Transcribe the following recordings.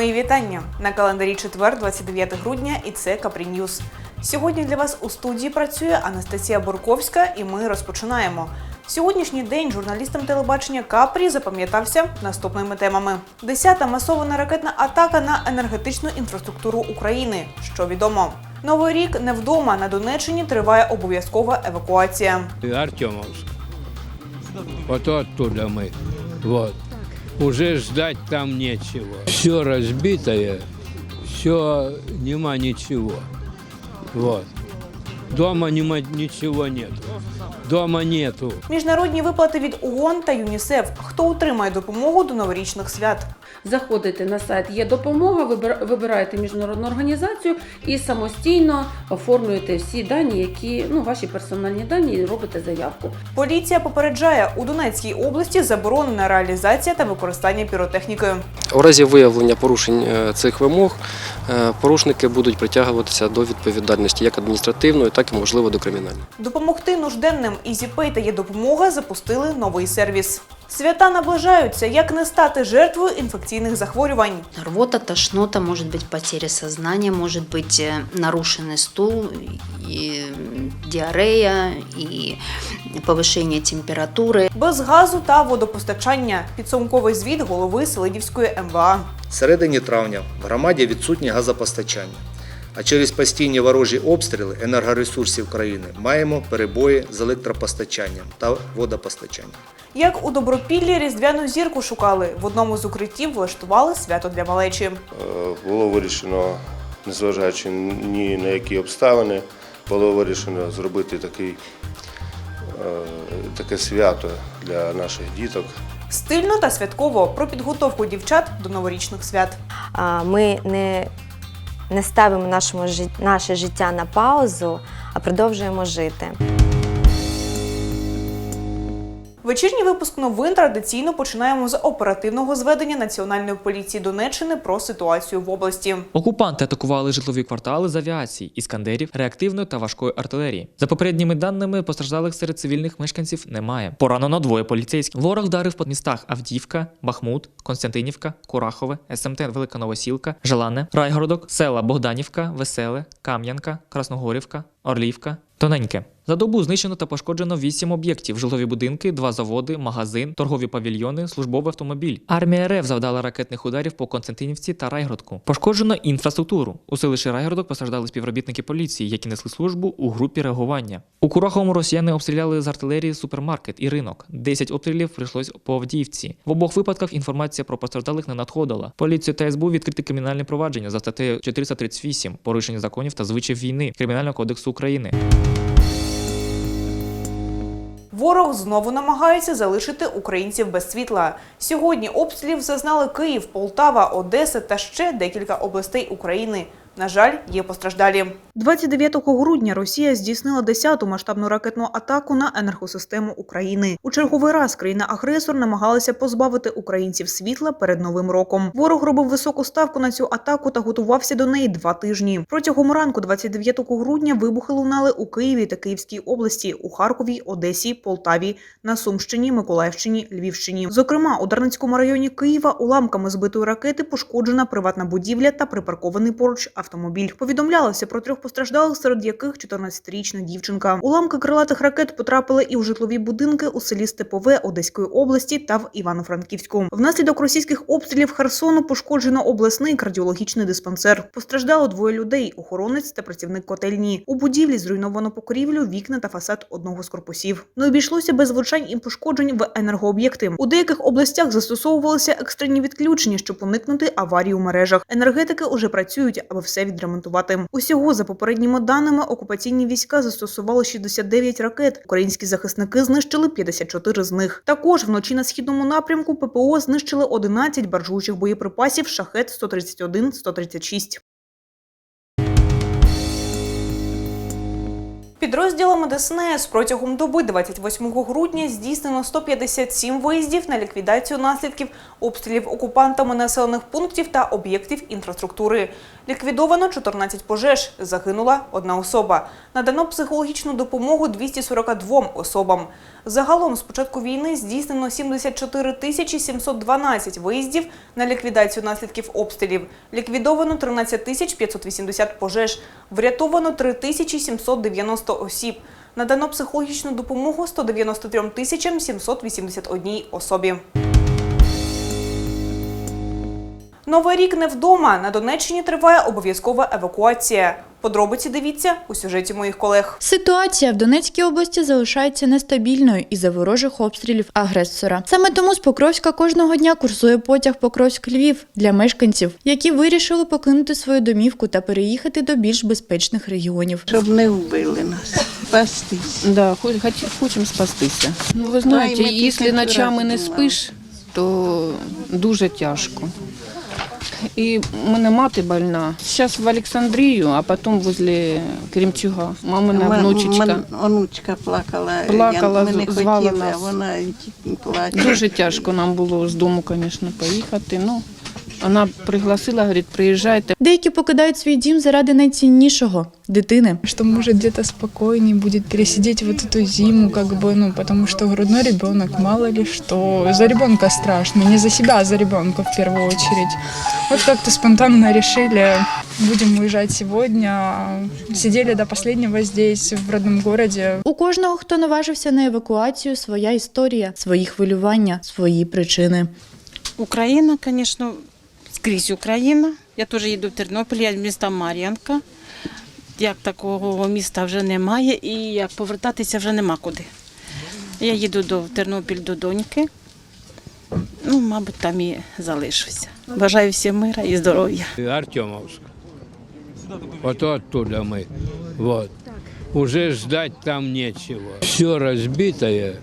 Мої вітання на календарі четвер, 29 грудня, і це Капрі Ньюз. Сьогодні для вас у студії працює Анастасія Бурковська, і ми розпочинаємо. Сьогоднішній день журналістам телебачення Капрі запам'ятався наступними темами: десята масована ракетна атака на енергетичну інфраструктуру України. Що відомо? Новий рік не вдома на Донеччині триває обов'язкова евакуація. Артемовск. Вот оттуда мы. Вот. Уже ждать там нечего. Все разбитое, все, нема ничего. Вот. Дома нема, ничего нет. Дома нету. Міжнародні виплати від ООН та ЮНІСЕФ. Хто отримає допомогу до новорічних свят? Заходите на сайт є допомога, вибир- вибираєте міжнародну організацію і самостійно оформлюєте всі дані, які ну ваші персональні дані, і робите заявку. Поліція попереджає, у Донецькій області заборонена реалізація та використання піротехніки. У разі виявлення порушень е, цих вимог е, порушники будуть притягуватися до відповідальності як адміністративної, так і можливо до кримінальної. Допомогти нужденним EasyPay та є допомога запустили новий сервіс. Свята наближаються. Як не стати жертвою інфекційних захворювань? Рвота, тошнота, может быть потеря сознания, может быть э, нарушенный стул, и м, диарея, и повышение температуры. Без газу та водопостачання. Підсумковий звіт голови Селидівської МВА. середині травня в громаді відсутнє газопостачання. А через постійні ворожі обстріли енергоресурсів країни маємо перебої з електропостачанням та водопостачанням. Як у Добропіллі різдвяну зірку шукали, в одному з укриттів влаштували свято для малечі. Е, було вирішено, незважаючи ні на які обставини, було вирішено зробити такий, е, таке свято для наших діток. Стильно та святково про підготовку дівчат до новорічних свят. Ми не, не ставимо нашому, наше життя на паузу, а продовжуємо жити. Вечірній випуск новин традиційно починаємо з оперативного зведення Національної поліції Донеччини про ситуацію в області. Окупанти атакували житлові квартали з авіації, іскандерів, реактивної та важкої артилерії. За попередніми даними, постраждалих серед цивільних мешканців немає. Поранено двоє поліцейських. Ворог вдарив по містах Авдіївка, Бахмут, Константинівка, Курахове, СМТ Велика Новосілка, Желане, Райгородок, села Богданівка, Веселе, Кам'янка, Красногорівка, Орлівка. Тоненьке. За добу знищено та пошкоджено 8 об'єктів: жилові будинки, два заводи, магазин, торгові павільйони, службовий автомобіль. Армія РФ завдала ракетних ударів по Константинівці та Райгородку. Пошкоджено інфраструктуру. У селищі Райгородок постраждали співробітники поліції, які несли службу у групі реагування. У Кураховому росіяни обстріляли з артилерії супермаркет і ринок. 10 обстрілів прийшлось по Авдіївці. В обох випадках інформація про постраждалих не надходила. Поліцію та СБУ відкрити кримінальне провадження за статтею 438 порушення законів та звичаїв війни Кримінального кодексу України. Ворог знову намагається залишити українців без світла. Сьогодні обстрілів зазнали Київ, Полтава, Одеса та ще декілька областей України. На жаль, є постраждалі. 29 грудня Росія здійснила 10-ту масштабну ракетну атаку на енергосистему України. У черговий раз країна-агресор намагалася позбавити українців світла перед новим роком. Ворог робив високу ставку на цю атаку та готувався до неї два тижні. Протягом ранку, 29 грудня, вибухи лунали у Києві та Київській області, у Харкові, Одесі, Полтаві, на Сумщині, Миколаївщині, Львівщині. Зокрема, у Дарницькому районі Києва уламками збитої ракети пошкоджена приватна будівля та припаркований поруч автомобіль. Повідомлялося про трьох постраждалих, серед яких 14-річна дівчинка. Уламки крилатих ракет потрапили і у житлові будинки у селі Степове Одеської області та в Івано-Франківську. Внаслідок російських обстрілів Херсону пошкоджено обласний кардіологічний диспансер. Постраждало двоє людей: охоронець та працівник котельні. У будівлі зруйновано покрівлю, вікна та фасад одного з корпусів. Не обійшлося без влучань і пошкоджень в енергооб'єкти. У деяких областях застосовувалися екстрені відключення, щоб уникнути аварії у мережах. Енергетики уже працюють, аби все відремонтувати. Усього за попередніми даними окупаційні війська застосували 69 ракет. Українські захисники знищили 54 з них. Також вночі на східному напрямку ППО знищили 11 баржуючих боєприпасів шахет 131 Підрозділами ДСНС протягом доби 28 грудня здійснено 157 виїздів на ліквідацію наслідків обстрілів окупантами населених пунктів та об'єктів інфраструктури. Ліквідовано 14 пожеж, загинула одна особа. Надано психологічну допомогу 242 особам. Загалом з початку війни здійснено 74 тисячі 712 виїздів на ліквідацію наслідків обстрілів. Ліквідовано 13 тисяч 580 пожеж. Врятовано 3 тисячі 790 осіб. Надано психологічну допомогу 193 тисячам 781 особі. Новий рік не вдома. На Донеччині триває обов'язкова евакуація. Подробиці дивіться у сюжеті моїх колег. Ситуація в Донецькій області залишається нестабільною із-за ворожих обстрілів агресора. Саме тому з Покровська кожного дня курсує потяг Покровськ-Львів для мешканців, які вирішили покинути свою домівку та переїхати до більш безпечних регіонів. Щоб не вбили нас, спастись. Да, хочемо спастися. Ну, ви знаєте, Да, якщо ночами не спиш, то дуже тяжко. В мене мати больна. Зараз в Олександрію, а потім возле Кремчуга. Мамина внучечка. мен- Онучка плакала. Плакала, Я, ми не звала хотіли, нас. а вона плаче. Дуже тяжко нам було з дому, звісно, поїхати. Ну, вона пригласила, говорить, приїжджайте. Деякі покидають свій дім заради найціннішого дитини. что может где-то спокойнее будет пересидеть вот эту зиму, как бы, ну, потому что грудной ребенок, мало ли что, за ребенка страшно, не за себя, а за ребенка в первую очередь. Вот как-то спонтанно решили, будем уезжать сегодня, сидели до последнего здесь, в родном городе, У кожного, хто наважився на евакуацію, своя історія, свої хвилювання, свої причини. Україна, звісно, скрізь Україна. Я теж їду в Тернопіль, я з міста Мар'янка. Як такого міста вже немає, і як повертатися вже нема куди. Я їду до Тернопіль до доньки. Ну, мабуть, там і залишуся. Бажаю всім мира і здоров'я. Артемовск. Вот оттуда мы. Вот. Уже ждать там нечего. Все разбитое,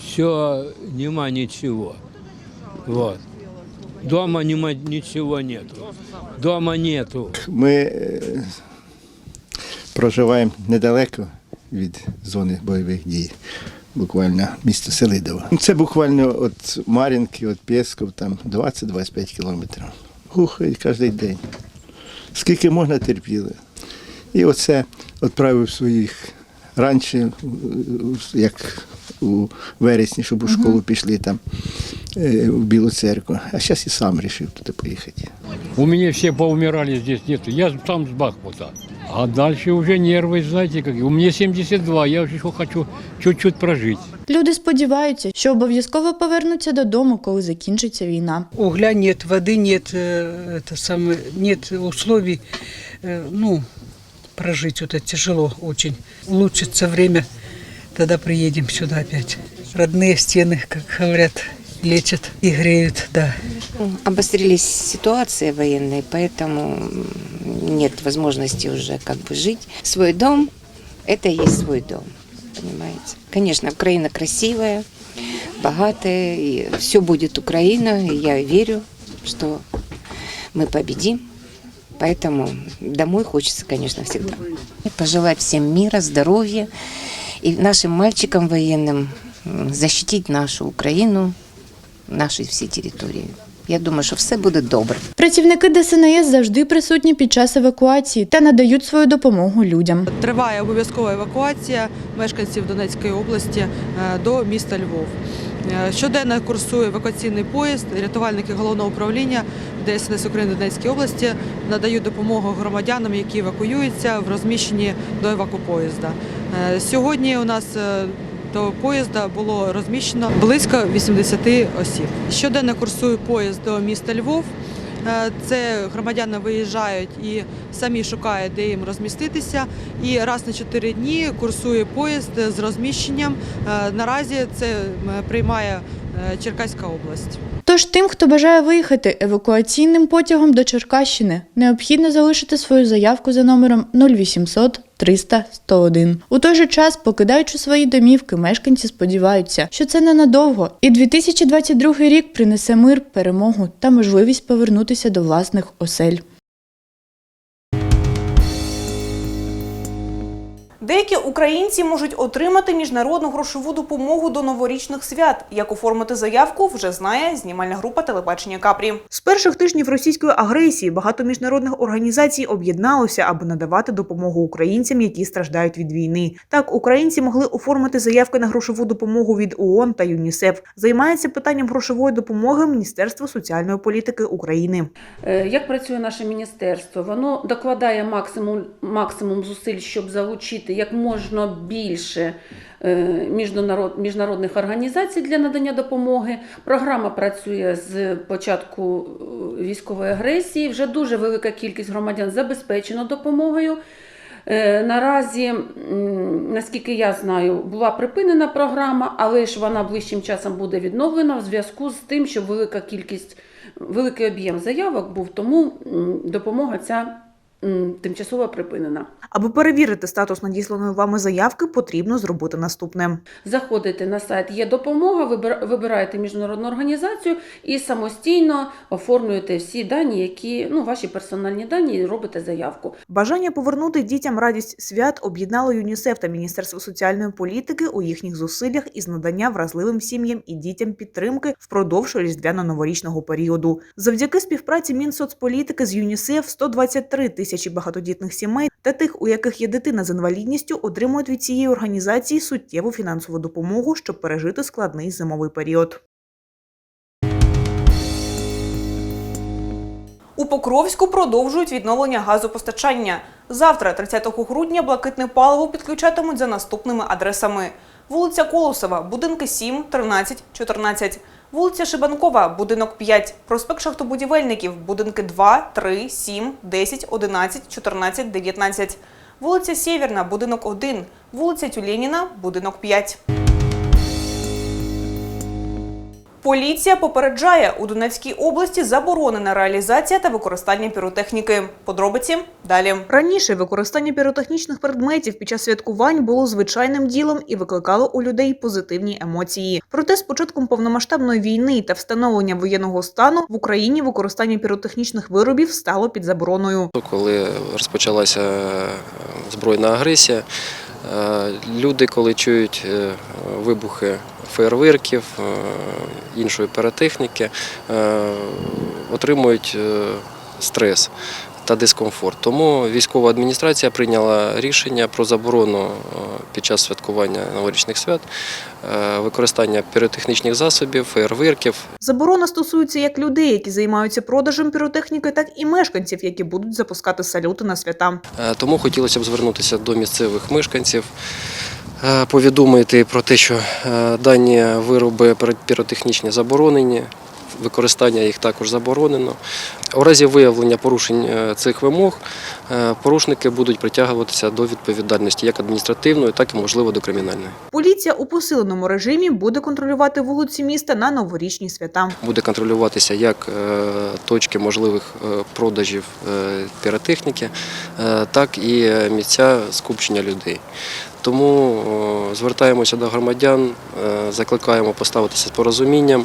все, нема ничего. Вот. Дома нема, ничего нету. Дома нету. Ми е, проживаємо недалеко від зони бойових дій, буквально місто Селидово. Це буквально від Мар'їнки, від Пєсков, там 20-25 кілометрів. Гухають кожен день. Скільки можна терпіли. І оце відправив своїх раніше, як у вересні, щоб у школу пішли там в Білу церкву. А зараз і сам вирішив туди поїхати. У меня все поумирали здесь нету. Я сам с Бахмута. А дальше уже нервы, знаете, как. У меня 72, я еще хочу чуть-чуть прожить. Люди сподіваються, що обов'язково повернуться додому, коли закінчиться війна. Угля нет, воды нет, э, это самое, нет условий, э, ну, прожить вот это тяжело очень. Улучшится время, тогда приедем сюда опять. Родные стены, как говорят, Лечат и греют, да. Обострились ситуации военные, поэтому нет возможности уже как бы жить. Свой дом – это и есть свой дом, понимаете. Конечно, Украина красивая, богатая, и все будет Украина, и я верю, что мы победим. Поэтому домой хочется, конечно, всегда. Пожелать всем мира, здоровья и нашим мальчикам военным защитить нашу Украину, наші всі території. Я думаю, що все буде добре. Працівники ДСНС завжди присутні під час евакуації та надають свою допомогу людям. Триває обов'язкова евакуація мешканців Донецької області е, до міста Львов. Е, Щоденно курсує евакуаційний поїзд. Рятувальники головного управління ДСНС України Донецької області надають допомогу громадянам, які евакуюються в розміщенні до евакупоїзда. Е, Сьогодні у нас до поїзда було розміщено близько 80 осіб. Щоденно курсує поїзд до міста Львов. Е, Це громадяни виїжджають і самі шукають, де їм розміститися. І раз на 4 дні курсує поїзд з розміщенням. Е, Наразі це приймає Черкаська область. Тож тим, хто бажає виїхати евакуаційним потягом до Черкащини, необхідно залишити свою заявку за номером 0800 300 101. У той же час, покидаючи свої домівки, мешканці сподіваються, що це ненадовго, і 2022 рік принесе мир, перемогу та можливість повернутися до власних осель. Деякі українці можуть отримати міжнародну грошову допомогу до новорічних свят. Як оформити заявку, вже знає знімальна група телебачення Капрі. З перших тижнів російської агресії багато міжнародних організацій об'єдналося, аби надавати допомогу українцям, які страждають від війни. Так, українці могли оформити заявки на грошову допомогу від ООН та ЮНІСЕФ. Займається питанням грошової допомоги Міністерство соціальної політики України. Е, Як працює наше міністерство? Воно докладає максимум, максимум зусиль, щоб залучити як можна більше е, міжнарод, міжнародних організацій для надання допомоги. Програма працює з початку е, військової агресії. Вже дуже велика кількість громадян забезпечено допомогою. Е, Наразі, наскільки я знаю, була припинена програма, але ж вона ближчим часом буде відновлена в зв'язку з тим, що велика кількість, великий об'єм заявок був, тому допомога ця тимчасово припинена. Аби перевірити статус надісланої вами заявки, потрібно зробити наступне. Заходите на сайт Є допомога, вибир- вибираєте міжнародну організацію і самостійно оформлюєте всі дані, які ну, ваші персональні дані, і робите заявку. Бажання повернути дітям радість свят об'єднало ЮНІСЕФ та Міністерство соціальної політики у їхніх зусиллях із надання вразливим сім'ям і дітям підтримки впродовж різдвяно-новорічного періоду. Завдяки співпраці Мінсоцполітики з ЮНІСЕФ 123 тисячі багатодітних сімей та тих, у яких є дитина з інвалідністю, отримують від цієї організації суттєву фінансову допомогу, щоб пережити складний зимовий період. У Покровську продовжують відновлення газопостачання. Завтра, 30 грудня, блакитне паливо підключатимуть за наступними адресами: вулиця Колосова, будинки 7, 13, 14. Вулиця Шибанкова, будинок 5, проспект Шахтобудівельників, будинки 2, 3, 7, 10, 11, 14, 19. Вулиця Сєвєрна, будинок 1, вулиця Тюленіна, будинок 5. Поліція попереджає, у Донецькій області заборонена реалізація та використання піротехніки. Подробиці далі. Раніше використання піротехнічних предметів під час святкувань було звичайним ділом і викликало у людей позитивні емоції. Проте з початком повномасштабної війни та встановлення воєнного стану в Україні використання піротехнічних виробів стало під забороною. Коли розпочалася збройна агресія, люди, коли чують е, вибухи фейерверків, е, іншої піротехніки, е, отримують е, стрес та дискомфорт. Тому військова адміністрація прийняла рішення про заборону е, під час святкування новорічних свят е, використання піротехнічних засобів, фейерверків, Заборона стосується як людей, які займаються продажем піротехніки, так і мешканців, які будуть запускати салюти на свята. Е, Тому хотілося б звернутися до місцевих мешканців, повідомити про те, що дані вироби піротехнічні заборонені. Використання їх також заборонено. У разі виявлення порушень е, цих вимог е, порушники будуть притягуватися до відповідальності як адміністративної, так і можливо до кримінальної. Поліція у посиленому режимі буде контролювати вулиці міста на новорічні свята. Буде контролюватися як е, точки можливих продажів піротехніки, так і місця скупчення людей. Тому звертаємося до громадян, закликаємо поставитися з порозумінням,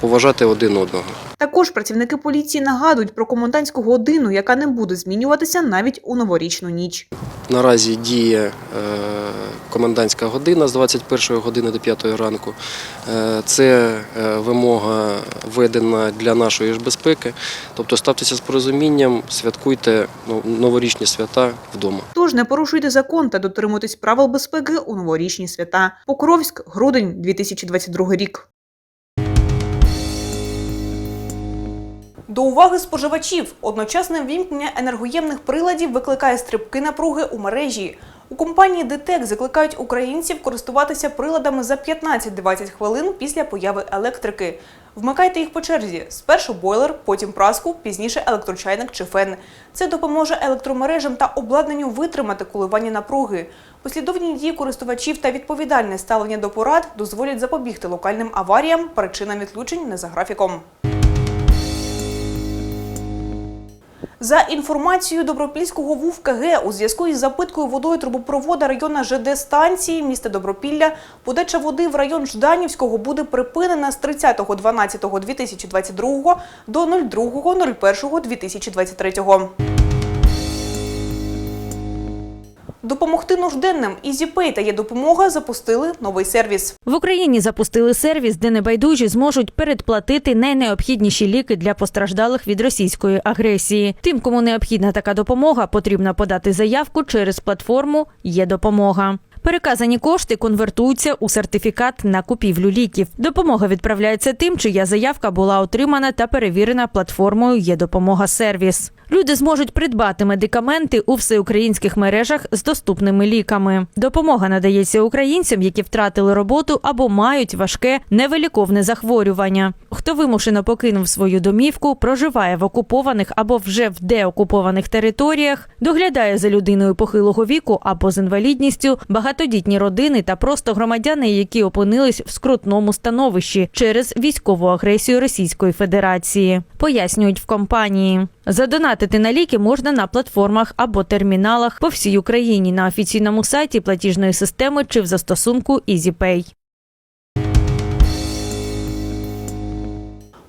поважати один одного. Також працівники поліції нагадують про комендантську годину, яка не буде змінюватися навіть у новорічну ніч. Наразі діє е, комендантська година з 21 години до 5 ранку. Е, Це е, вимога введена для нашої ж безпеки. Тобто ставтеся з порозумінням, святкуйте ну, новорічні свята вдома. Тож не порушуйте закон та дотримуйтесь правил безпеки у новорічні свята. Покровськ, грудень 2022 рік. До уваги споживачів одночасне вімкнення енергоємних приладів викликає стрибки напруги у мережі. У компанії ДТЕК закликають українців користуватися приладами за 15-20 хвилин після появи електрики. Вмикайте їх по черзі. Спершу бойлер, потім праску, пізніше електрочайник чи фен. Це допоможе електромережам та обладнанню витримати коливання напруги. Послідовні дії користувачів та відповідальне ставлення до порад дозволять запобігти локальним аваріям, причинам відключень не за графіком. За інформацією Добропільського ВУВ КГ, у зв'язку із запиткою водою трубопровода району ЖД станції міста Добропілля, подача води в район Жданівського буде припинена з 30.12.2022 до 02.01.2023. Допомогти нужденним EasyPay та є допомога запустили новий сервіс. В Україні запустили сервіс, де небайдужі зможуть передплатити найнеобхідніші ліки для постраждалих від російської агресії. Тим, кому необхідна така допомога, потрібно подати заявку через платформу Є допомога. Переказані кошти конвертуються у сертифікат на купівлю ліків. Допомога відправляється тим, чия заявка була отримана та перевірена платформою Є допомога сервіс. Люди зможуть придбати медикаменти у всеукраїнських мережах з доступними ліками. Допомога надається українцям, які втратили роботу або мають важке невиліковне захворювання. Хто вимушено покинув свою домівку, проживає в окупованих або вже в деокупованих територіях, доглядає за людиною похилого віку або з інвалідністю, багатодітні родини та просто громадяни, які опинились в скрутному становищі через військову агресію Російської Федерації. Пояснюють в компанії. Задонатити на ліки можна на платформах або терміналах по всій Україні на офіційному сайті платіжної системи чи в застосунку EasyPay.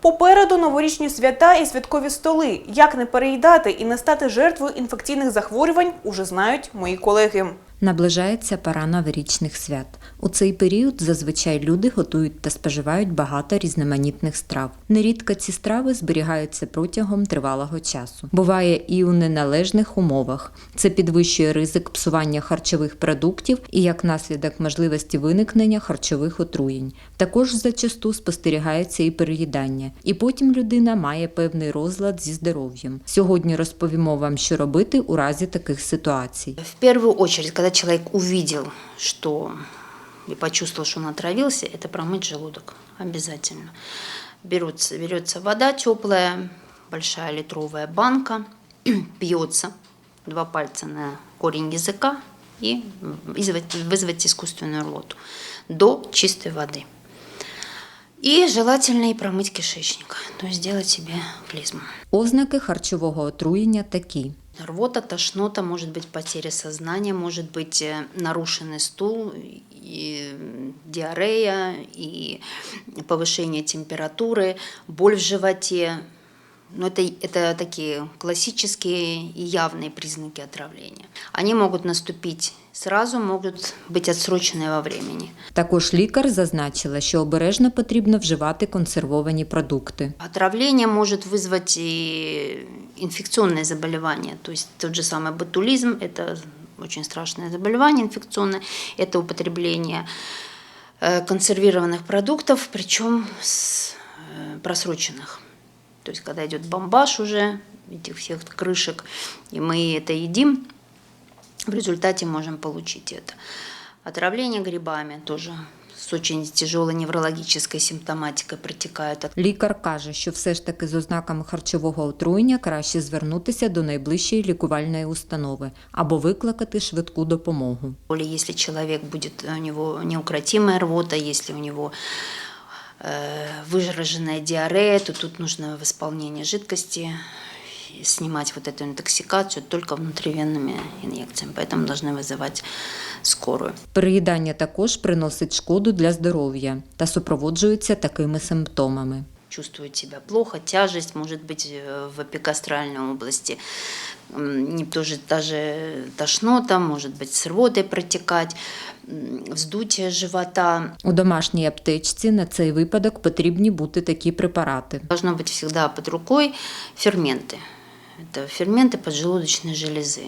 Попереду новорічні свята і святкові столи. Як не переїдати і не стати жертвою інфекційних захворювань, уже знають мої колеги. Наближається пора новорічних свят. У цей період зазвичай люди готують та споживають багато різноманітних страв. Нерідко ці страви зберігаються протягом тривалого часу. Буває і у неналежних умовах. Це підвищує ризик псування харчових продуктів і як наслідок можливості виникнення харчових отруєнь. Також зачасту спостерігається і переїдання, і потім людина має певний розлад зі здоров'ям. Сьогодні розповімо вам, що робити у разі таких ситуацій. В первую очередь, когда человек увидел, что и почувствовал, что он отравился, это промыть желудок обязательно. Берется, берется вода теплая, большая литровая банка, пьется, два пальца на корень языка и вызвать, вызвать искусственную рвоту до чистой воды. И желательно и промыть кишечник, то есть сделать себе клизму. Ознаки харчового отруєння такі: Рвота, тошнота, может быть потеря сознания, может быть э, нарушенный стул, и диарея, и повышение температуры, боль в животе. Но это, это такие классические и явные признаки отравления. Они могут наступить сразу, могут быть отсроченные во времени. Також лікар зазначила, що обережно потрібно вживати консервовані продукти. Отравление может вызвать и инфекционные заболевания, то есть тот же самый ботулизм, это очень страшное заболевание инфекционное, это употребление э, консервированных продуктов, причем с, э, просроченных. То есть когда идет бомбаж уже этих всех крышек, и мы это едим, в результате можем получить это. Отравление грибами тоже с очень тяжелой неврологической симптоматикой протекают. Лікар каже, що все ж таки з ознаками харчового отруєння краще звернутися до найближчої лікувальної установи або викликати швидку допомогу. Или если человек будет, у него неукротимая рвота, если у него э, выраженная диарея, то тут нужно восполнение жидкости, и снимать вот эту интоксикацию только внутривенными инъекциями, поэтому должны вызывать скорую. Переїдання також приносить шкоду для здоров'я та супроводжується такими симптомами. чувствует себя плохо, тяжесть может быть э, в эпигастральной области, М, не тоже даже тошнота, может быть с рвотой протекать, м, вздутие живота. У домашній аптечці на цей випадок потрібні бути такі препарати. Должно быть всегда под рукой ферменты. Это ферменты поджелудочной железы.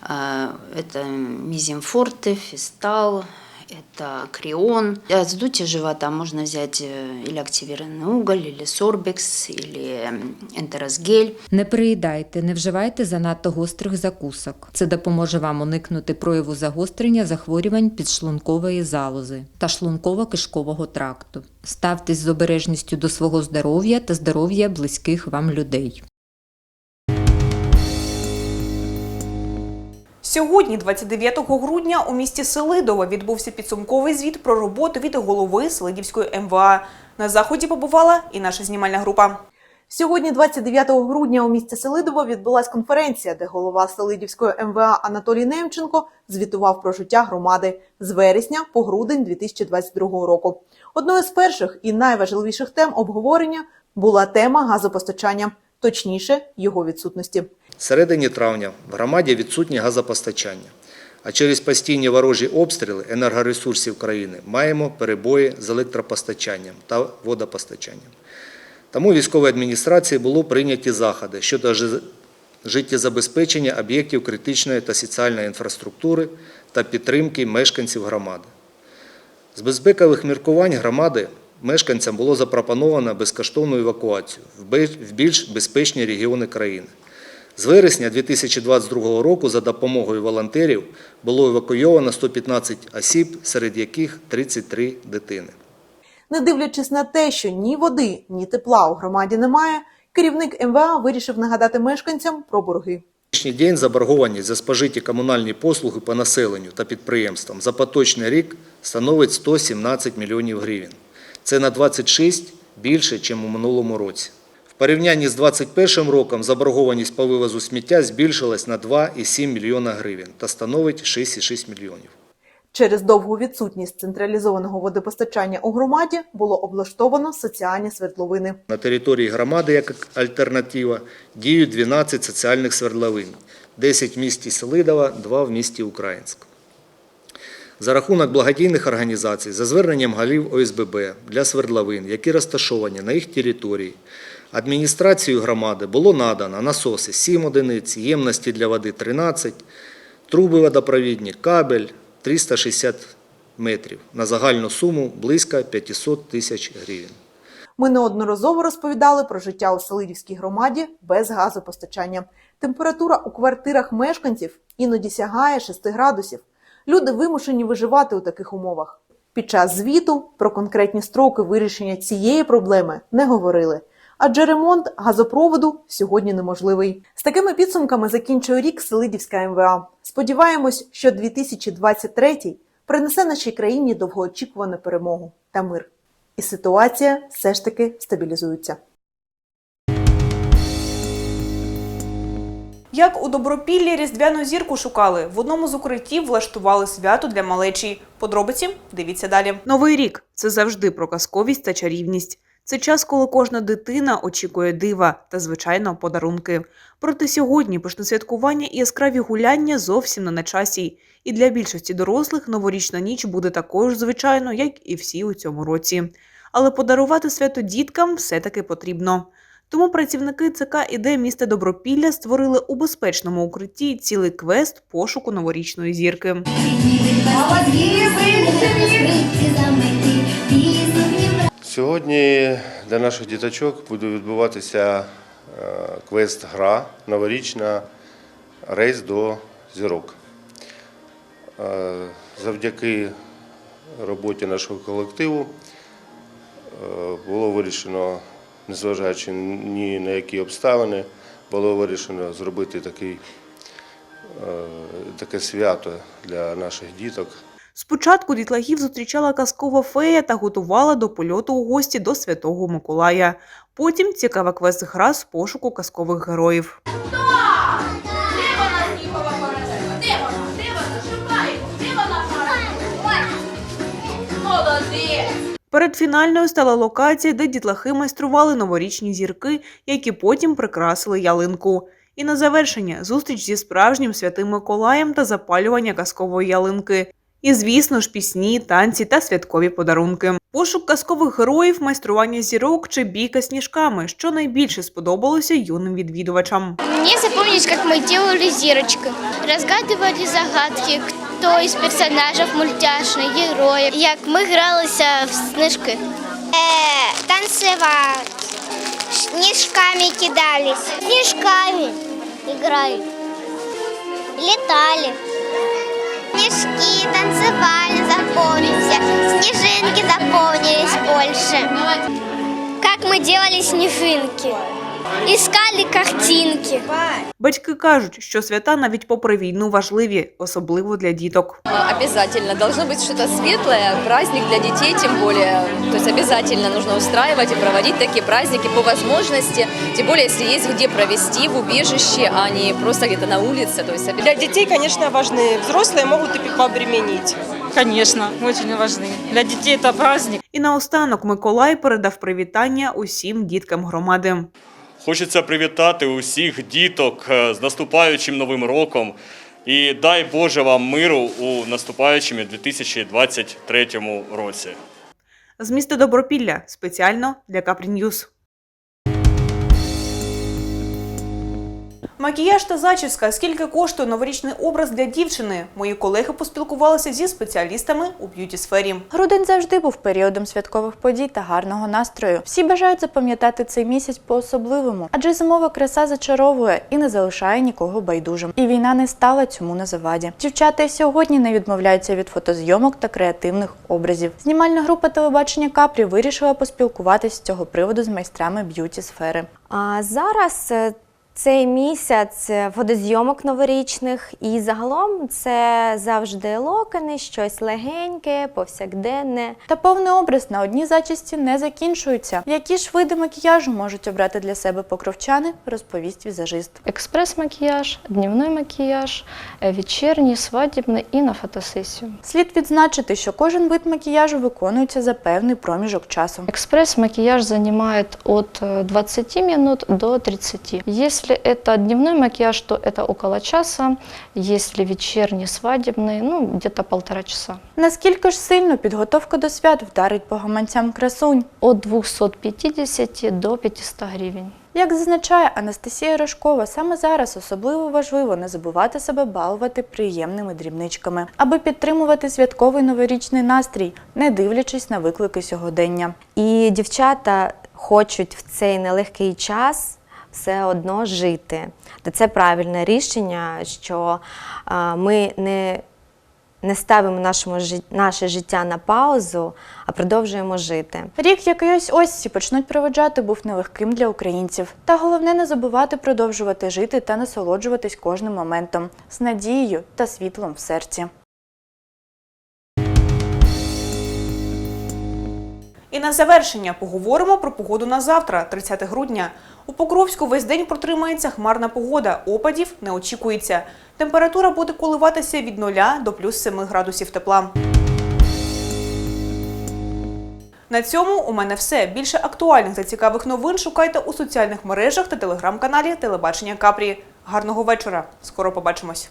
А, Это миземфорты, фистал, это крион. От вздутия живота можно взять э, или активированный уголь, или сорбекс, или м, энтеросгель. Не переїдайте, не вживайте занадто гострих закусок. Це допоможе вам уникнути прояву загострення захворювань підшлункової залози та шлунково-кишкового тракту. Ставтесь з обережністю до свого здоров'я та здоров'я близьких вам людей. Сьогодні, 29 грудня, у місті Селидово відбувся підсумковий звіт про роботу від голови Селидівської МВА. На заході побувала і наша знімальна група. Сьогодні, 29 грудня, у місті Селидово відбулася конференція, де голова Селидівської МВА Анатолій Немченко звітував про життя громади з вересня по грудень 2022 року. Одною з перших і найважливіших тем обговорення була тема газопостачання, точніше його відсутності. Середині травня в громаді відсутнє газопостачання. А через постійні ворожі обстріли енергоресурсів країни маємо перебої з електропостачанням та водопостачанням. Тому військовій адміністрації було прийняті заходи щодо життєзабезпечення об'єктів критичної та соціальної інфраструктури та підтримки мешканців громади. З безпекових міркувань громади мешканцям було запропоновано безкоштовну евакуацію в більш безпечні регіони країни. З вересня 2022 року за допомогою волонтерів було евакуйовано 115 осіб, серед яких 33 дитини. Не дивлячись на те, що ні води, ні тепла у громаді немає, керівник МВА вирішив нагадати мешканцям про борги. сьогоднішній день заборгованість за спожиті комунальні послуги по населенню та підприємствам за поточний рік становить 117 мільйонів гривень. Це на 26 більше, ніж у минулому році. В порівнянні з 2021 роком заборгованість по вивозу сміття збільшилась на 2,7 мільйона гривень та становить 6,6 мільйонів. Через довгу відсутність централізованого водопостачання у громаді було облаштовано соціальні свердловини. На території громади як альтернатива діють 12 соціальних свердловин, 10 в місті Селидова, 2 в місті Українськ. За рахунок благодійних організацій, за зверненням голів ОСББ для свердловин, які розташовані на їх території, адміністрацією громади було надано насоси 7 одиниць, ємності для води 13, труби водопровідні, кабель 360 метрів на загальну суму близько 500 тисяч гривень. Ми неодноразово розповідали про життя у Селидівській громаді без газопостачання. Температура у квартирах мешканців іноді сягає 6 градусів. Люди вимушені виживати у таких умовах. Під час звіту про конкретні строки вирішення цієї проблеми не говорили. Адже ремонт газопроводу сьогодні неможливий. З такими підсумками закінчує рік Селидівська МВА. Сподіваємось, що 2023 принесе нашій країні довгоочікувану перемогу та мир. І ситуація все ж таки стабілізується. Як у Добропіллі різдвяну зірку шукали, в одному з укриттів влаштували свято для малечі. Подробиці дивіться далі. Новий рік це завжди про казковість та чарівність. Це час, коли кожна дитина очікує дива та, звичайно, подарунки. Проте сьогодні пишне святкування і яскраві гуляння зовсім не на часі. І для більшості дорослих новорічна ніч буде такою ж звичайно, як і всі у цьому році. Але подарувати свято діткам все-таки потрібно. Тому працівники ЦК «Іде міста Добропілля створили у безпечному укритті цілий квест пошуку новорічної зірки. Сьогодні для наших діточок буде відбуватися е, квест-гра новорічна рейс до зірок. Е, Завдяки роботі нашого колективу е, було вирішено, незважаючи ні на які обставини, було вирішено зробити такий, таке свято для наших діток. Спочатку дітлагів зустрічала казкова фея та готувала до польоту у гості до Святого Миколая. Потім цікава квест-гра з пошуку казкових героїв. Перед фінальною стала локація, де дітлахи майстрували новорічні зірки, які потім прикрасили ялинку. І на завершення зустріч зі справжнім святим Миколаєм та запалювання казкової ялинки. І, звісно ж, пісні, танці та святкові подарунки. Пошук казкових героїв, майстрування зірок чи бійка сніжками, що найбільше сподобалося юним відвідувачам. Мне запомнилось, как мы делали зирочку. Разгадывали загадки, кто из персонажей мультяшный, героїв. Як ми гралися в снежки. Е, танцевать. Снежками кидались. Снежками играют. Летали. Снежки танцевали, запомнился. Снежинки запомнились больше. Как мы делали снежинки. Искали картинки. Батьки кажуть, що свята навіть попри війну важливі, особливо для діток. Обязательно. Должно быть что-то светлое, праздник для детей тем более. То есть обязательно нужно устраивать и проводить такие праздники по возможности. Тем более, если есть где провести в убежище, а не просто где-то на улице. То есть Для детей, конечно, важны. Взрослые могут и повременить. Конечно, очень важны. Для детей это праздник. І наостанок Миколай передав привітання усім діткам громади. Хочеться привітати усіх діток е, з наступаючим новим роком. І дай Боже вам миру у наступаючому 2023 році. З міста Добропілля спеціально для Капрі Макіяж та зачіска. Скільки коштує новорічний образ для дівчини? Мої колеги поспілкувалися зі спеціалістами у б'юті сфері. Грудень завжди був періодом святкових подій та гарного настрою. Всі бажають запам'ятати цей місяць по-особливому, адже зимова краса зачаровує і не залишає нікого байдужим. І війна не стала цьому на заваді. Дівчата й сьогодні не відмовляються від фотозйомок та креативних образів. Знімальна група телебачення Капрі вирішила поспілкуватись з цього приводу з майстрами б'юті сфери. А зараз е, цей місяць е, фотозйомок новорічних, і загалом це завжди локони, щось легеньке, повсякденне. Та повний образ на одній зачісті не закінчується. Які ж види макіяжу можуть обрати для себе покровчани, розповість візажист. Экспресс-макияж, дневной макияж, э, вечерний, свадебный и на фотосессию. Слід відзначити, що кожен вид макіяжу виконується за певний проміжок часу. Экспресс-макияж занимает от э, 20 минут до 30. Если это дневной макияж, то это около часа. Если вечерний, свадебный, ну, где-то полтора часа. Наскільки ж сильно підготовка до свят вдарить по гаманцям красунь? От 250 до 500 гривень. Як зазначає Анастасія Рожкова, саме зараз особливо важливо не забувати себе балувати приємними дрібничками, аби підтримувати святковий новорічний настрій, не дивлячись на виклики сьогодення. І дівчата хочуть в цей нелегкий час все одно жити. Та це правильне рішення, що ми не, не ставимо нашому, наше життя на паузу, а продовжуємо жити. Рік, який ось ось всі почнуть проведжати, був нелегким для українців. Та головне не забувати продовжувати жити та насолоджуватись кожним моментом з надією та світлом в серці. І на завершення поговоримо про погоду на завтра, 30 грудня. У Покровську весь день протримається хмарна погода, опадів не очікується. Температура буде коливатися від 0 до плюс 7 градусів тепла. На цьому у мене все. Більше актуальних та цікавих новин шукайте у соціальних мережах та телеграм-каналі Телебачення Капрі. Гарного вечора. Скоро побачимось.